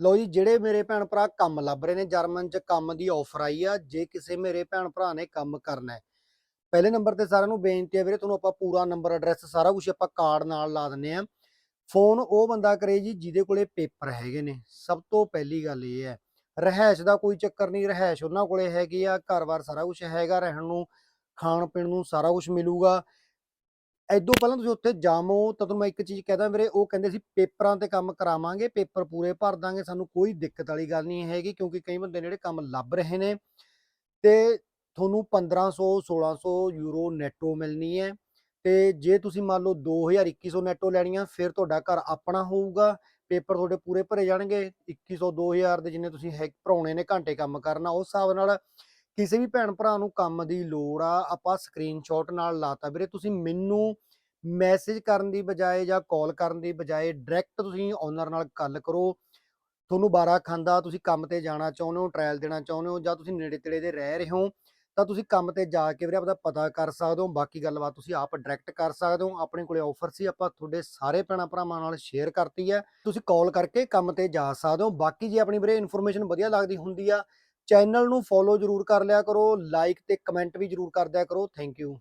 ਲੋ ਜੀ, ਜਿਹੜੇ ਮੇਰੇ ਭੈਣ ਭਰਾ ਕੰਮ ਲੱਭ ਰਹੇ ਨੇ, ਜਰਮਨ 'ਚ ਕੰਮ ਦੀ ਆਫਰ ਆਈ ਆ, ਜੇ ਕਿਸੇ ਮੇਰੇ ਭੈਣ ਭਰਾ ਨੇ ਕੰਮ ਕਰਨਾ ਹੈ। ਪਹਿਲੇ ਨੰਬਰ ਤੇ ਸਾਰਿਆਂ ਨੂੰ ਬੇਨਤੀ ਹੈ ਵੀਰੇ, ਤੁਹਾਨੂੰ ਆਪਾਂ ਪੂਰਾ ਨੰਬਰ ਐਡਰੈਸ ਸਾਰਾ ਕੁਝ ਆਪਾਂ ਕਾਰਡ ਨਾਲ ਲਾ ਦਿੰਨੇ ਆ ਫੋਨ ਉਹ ਬੰਦਾ ਕਰੇ ਜੀ, ਜਿਹਦੇ ਕੋਲੇ ਪੇਪਰ ਹੈਗੇ ਨੇ। ਸਭ ਤੋਂ ਪਹਿਲੀ ਗੱਲ ਇਹ ਹੈ ਰਹਿائش ਦਾ ਕੋਈ ਚੱਕਰ ਨਹੀਂ ਰਹਿائش ਉਹਨਾਂ ਕੋਲੇ ਹੈਗੀ ਆ, ਘਰ-ਬਾਰ ਸਾਰਾ ਕੁਝ ਹੈਗਾ, ਰਹਿਣ ਨੂੰ ਖਾਣ ਪੀਣ ਨੂੰ ਸਾਰਾ ਕੁਝ ਮਿਲੂਗਾ। ਐਦੋਂ ਪਹਿਲਾਂ ਤੁਸੀਂ ਉੱਥੇ ਜਾਮੋ ਤਾਂ ਤੁਹਾਨੂੰ ਮੈਂ ਇੱਕ ਚੀਜ਼ ਕਹਦਾ ਵੀਰੇ, ਉਹ ਕਹਿੰਦੇ ਸੀ ਪੇਪਰਾਂ ਤੇ ਕੰਮ ਕਰਾਵਾਂਗੇ, ਪੇਪਰ ਪੂਰੇ ਭਰ ਦਾਂਗੇ, ਸਾਨੂੰ ਕੋਈ ਦਿੱਕਤ ਵਾਲੀ ਗੱਲ ਨਹੀਂ ਹੈਗੀ, ਕਿਉਂਕਿ ਕਈ ਬੰਦੇ ਨੇ ਜਿਹੜੇ ਕੰਮ ਲੱਭ ਰਹੇ ਨੇ ਤੇ ਤੁਹਾਨੂੰ 1500 1600 ਯੂਰੋ ਨੈਟੋ ਮਿਲਣੀ ਹੈ ਤੇ ਜੇ ਤੁਸੀਂ ਮੰਨ ਲਓ 2000 2100 ਨੈਟੋ ਲੈਣੀਆਂ, ਫਿਰ ਤੁਹਾਡਾ ਘਰ ਆਪਣਾ ਹੋਊਗਾ, ਪੇਪਰ ਤੁਹਾਡੇ ਪੂਰੇ ਭਰੇ ਜਾਣਗੇ 2100 2000 ਦੇ ਜਿੰਨੇ ਤੁਸੀਂ ਹੈ ਭਰਾਉਣੇ ਨੇ ਘੰਟੇ ਕੰਮ ਕਰਨਾ, ਉਸ ਹਿਸਾਬ ਨਾਲ ਕਿਸੇ ਵੀ ਭੈਣ ਭਰਾ ਨੂੰ ਕੰਮ ਦੀ ਲੋੜ ਆ, ਆਪਾਂ ਸਕਰੀਨਸ਼ਾਟ ਨਾਲ ਲਾਤਾ ਵੀਰੇ। ਤੁਸੀਂ ਮੈਨੂੰ ਮੈਸੇਜ ਕਰਨ ਦੀ ਬਜਾਏ ਜਾਂ ਕਾਲ ਕਰਨ ਦੀ ਬਜਾਏ ਡਾਇਰੈਕਟ ਤੁਸੀਂ ਓਨਰ ਨਾਲ ਗੱਲ ਕਰੋ। ਤੁਹਾਨੂੰ ਬਾਰਾ ਖਾਂਦਾ ਤੁਸੀਂ ਕੰਮ ਤੇ ਜਾਣਾ ਚਾਹੁੰਦੇ ਹੋ ਟ੍ਰਾਇਲ ਦੇਣਾ ਚਾਹੁੰਦੇ ਹੋ ਜਾਂ ਤੁਸੀਂ ਨੇੜੇ ਤੇੜੇ ਦੇ ਰਹਿ ਰਹੇ ਹੋ, ਤਾਂ ਤੁਸੀਂ ਕੰਮ ਤੇ ਜਾ ਕੇ ਵੀਰੇ ਆਪਦਾ ਪਤਾ ਕਰ ਸਕਦੇ ਹੋ। ਬਾਕੀ ਗੱਲਬਾਤ ਤੁਸੀਂ ਆਪ ਡਾਇਰੈਕਟ ਕਰ ਸਕਦੇ ਹੋ। ਆਪਣੇ ਕੋਲੇ ਆਫਰ ਸੀ, ਆਪਾਂ ਤੁਹਾਡੇ ਸਾਰੇ ਭੈਣਾਂ ਭਰਾਵਾਂ ਨਾਲ ਸ਼ੇਅਰ ਕਰਤੀ ਹੈ। ਤੁਸੀਂ ਕਾਲ ਕਰਕੇ ਕੰਮ ਤੇ ਜਾ ਸਕਦੇ ਹੋ। ਬਾਕੀ ਜੇ ਆਪਣੀ ਵੀਰੇ ਇਨਫੋਰਮੇਸ਼ਨ ਵਧੀਆ ਲੱਗਦੀ ਹੁੰਦੀ ਆ ਚੈਨਲ ਨੂੰ ਫੋਲੋ ਜਰੂਰ ਕਰ ਲਿਆ ਕਰੋ ਲਾਈਕ ਤੇ ਕਮੈਂਟ ਵੀ ਜਰੂਰ ਕਰ ਦਿਆ ਕਰੋ। Thank you